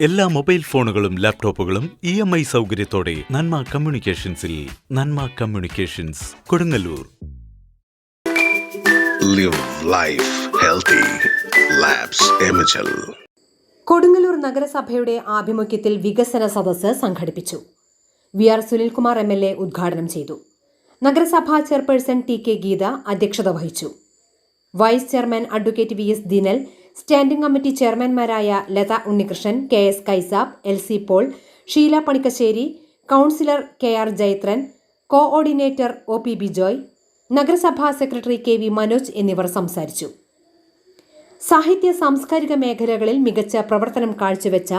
എല്ലാ മൊബൈൽ ഫോണുകളും ലാപ്ടോപ്പുകളും ഇ എം ഐ സൗകര്യത്തോടെ നന്മ കമ്മ്യൂണിക്കേഷൻസിൽ Nanma communications Kodungallur. Live life healthy. Kodungallur നഗരസഭയുടെ ആഭിമുഖ്യത്തിൽ വികസന സദസ്സ് സംഘടിപ്പിച്ചു. V R Sunilkumar M L A ഉദ്ഘാടനം ചെയ്തു. നഗരസഭാ ചെയർപേഴ്സൺ ടി കെ ഗീത അധ്യക്ഷത വഹിച്ചു. Vice chairman advocate V S Dinal standing committee ചെയർമാൻമാരായ Latha Unnikrishnan K S Kaisab L C Paul Sheela Panikkassery councillor K R Jayathran coordinator O P Bijoy നഗരസഭാ secretary K V Manoj എന്നിവർ സംസാരിച്ചു. സാഹിത്യ സാംസ്കാരിക മേഖലകളിൽ മികച്ച പ്രവർത്തനം കാഴ്ചവെച്ച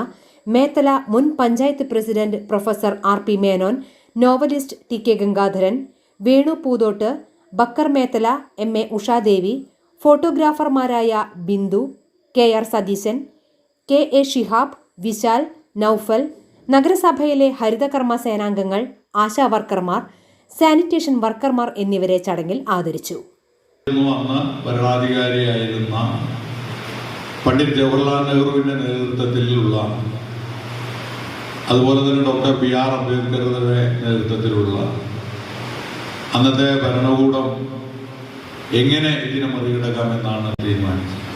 മേത്തല മുൻ panchayat president professor R P Menon novelist T K Gangadharan Venu Poothott Bakkar Methala M A Ushadevi ഫോട്ടോഗ്രാഫർമാരായ Bindu K R Satheesan K A Shihab Vishal Noufal നഗരസഭയിലെ ഹരിതകർമ്മ സേനാംഗങ്ങൾ ആശാ വർക്കർമാർ സാനിറ്റേഷൻ വർക്കർമാർ എന്നിവരെ ചടങ്ങിൽ ആദരിച്ചു. ഭരണാധികാരിയായിരുന്ന പണ്ഡിറ്റ് ജവഹർലാൽ നെഹ്റുവിന്റെ നേതൃത്വത്തിലുള്ള അതുപോലെ തന്നെ ഡോക്ടർ ബി ആർ അംബേദ്കറുടെ നേതൃത്വത്തിലുള്ള അന്നത്തെ ഭരണകൂടം എങ്ങനെ ഇതിനെ മറികടക്കാമെന്നാണ് തീരുമാനിച്ചത്.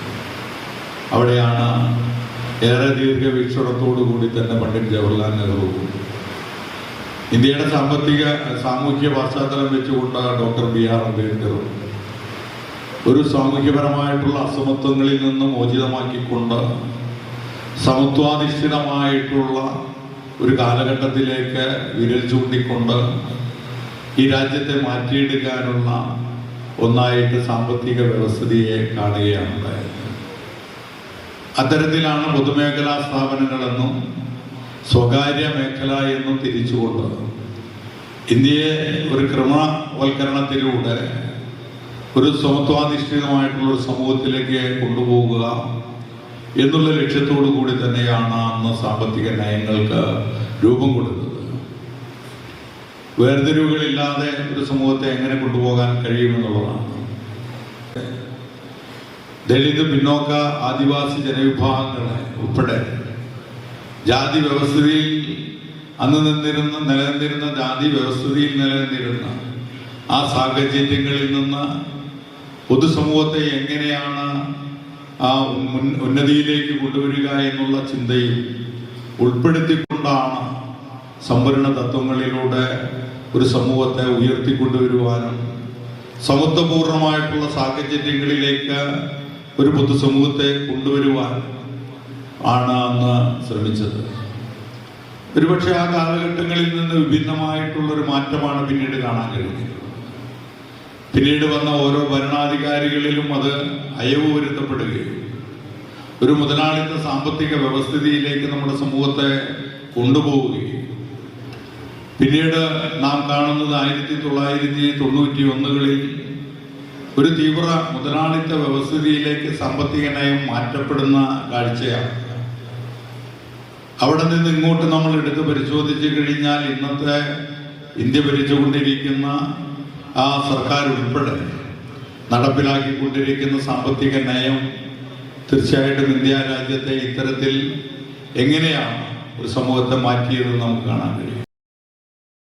അവിടെയാണ് ഏറെ ദീർഘവീക്ഷണത്തോടുകൂടി തന്നെ പണ്ഡിറ്റ് ജവഹർലാൽ നെഹ്റു. ഇന്ത്യയുടെ സാമ്പത്തിക സാമൂഹ്യ പശ്ചാത്തലം വെച്ചുകൊണ്ട് ഡോക്ടർ ബി ആർ അംബേദ്കറും ഒരു സാമൂഹ്യപരമായിട്ടുള്ള അസമത്വങ്ങളിൽ നിന്ന് മോചിതമാക്കിക്കൊണ്ട് സമത്വാധിഷ്ഠിതമായിട്ടുള്ള ഒരു കാലഘട്ടത്തിലേക്ക് വിരൽ ചൂണ്ടിക്കൊണ്ട് ഈ രാജ്യത്തെ മാറ്റിയെടുക്കാനുള്ള ഒന്നായിട്ട് സാമ്പത്തിക വ്യവസ്ഥിതിയെ കാണുകയാണ് ഉണ്ടായത്. അത്തരത്തിലാണ് പൊതുമേഖലാ സ്ഥാപനങ്ങളെന്നും സ്വകാര്യ മേഖല എന്നും തിരിച്ചുകൊണ്ട് ഇന്ത്യയെ ഒരു ക്രമവൽക്കരണത്തിലൂടെ ഒരു സമത്വാധിഷ്ഠിതമായിട്ടുള്ള ഒരു സമൂഹത്തിലേക്ക് കൊണ്ടുപോകുക എന്നുള്ള ലക്ഷ്യത്തോടു കൂടി തന്നെയാണ് അന്ന് സാമ്പത്തിക നയങ്ങൾക്ക് രൂപം കൊടുത്തത്. വേർതിരിവുകളില്ലാതെ ഒരു സമൂഹത്തെ എങ്ങനെ കൊണ്ടുപോകാൻ കഴിയുമെന്നുള്ളതാണ്. ദളിത് പിന്നോക്ക ആദിവാസി ജനവിഭാഗങ്ങളെ ഉൾപ്പെടെ ജാതി വ്യവസ്ഥിതിയിൽ അന്ന് നിന്നിരുന്ന നിലനിന്നിരുന്ന ജാതി വ്യവസ്ഥിതിയിൽ നിലനിന്നിരുന്ന ആ സാഹചര്യങ്ങളിൽ നിന്ന് പൊതുസമൂഹത്തെ എങ്ങനെയാണ് ആ ഉന്നതിയിലേക്ക് കൊണ്ടുവരിക എന്നുള്ള ചിന്തയും ഉൾപ്പെടുത്തിക്കൊണ്ടാണ് സംവരണ തത്വങ്ങളിലൂടെ ഒരു സമൂഹത്തെ ഉയർത്തിക്കൊണ്ടുവരുവാനും സമത്വപൂർണമായിട്ടുള്ള സാഹചര്യങ്ങളിലേക്ക് ഒരു പൊതുസമൂഹത്തെ കൊണ്ടുവരുവാൻ ആണ് അന്ന് ശ്രമിച്ചത്. ഒരുപക്ഷെ ആ കാലഘട്ടങ്ങളിൽ നിന്ന് വിഭിന്നമായിട്ടുള്ള ഒരു മാറ്റമാണ് പിന്നീട് കാണാൻ കഴിഞ്ഞത്. പിന്നീട് വന്ന ഓരോ ഭരണാധികാരികളിലും അത് അയവ് വരുത്തപ്പെടുകയും ഒരു മുതലാളിത്ത സാമ്പത്തിക വ്യവസ്ഥിതിയിലേക്ക് നമ്മുടെ സമൂഹത്തെ കൊണ്ടുപോവുകയും. പിന്നീട് നാം കാണുന്നത് ആയിരത്തി തൊള്ളായിരത്തി തൊണ്ണൂറ്റി ഒന്നുകളിൽ ഒരു തീവ്ര മുതലാളിത്ത വ്യവസ്ഥിതിയിലേക്ക് സാമ്പത്തിക നയം മാറ്റപ്പെടുന്ന കാഴ്ചയാണ്. അവിടെ നിന്ന് ഇങ്ങോട്ട് നമ്മൾ എടുത്ത് പരിശോധിച്ചു കഴിഞ്ഞാൽ ഇന്നത്തെ ഇന്ത്യ ഭരിച്ചുകൊണ്ടിരിക്കുന്ന ആ സർക്കാർ ഉൾപ്പെടെ നടപ്പിലാക്കിക്കൊണ്ടിരിക്കുന്ന സാമ്പത്തിക നയം തീർച്ചയായിട്ടും ഇന്ത്യ രാജ്യത്തെ ഇത്തരത്തിൽ എങ്ങനെയാണ് ഒരു സമൂഹത്തെ മാറ്റിയത് നമുക്ക് കാണാൻ കഴിയും.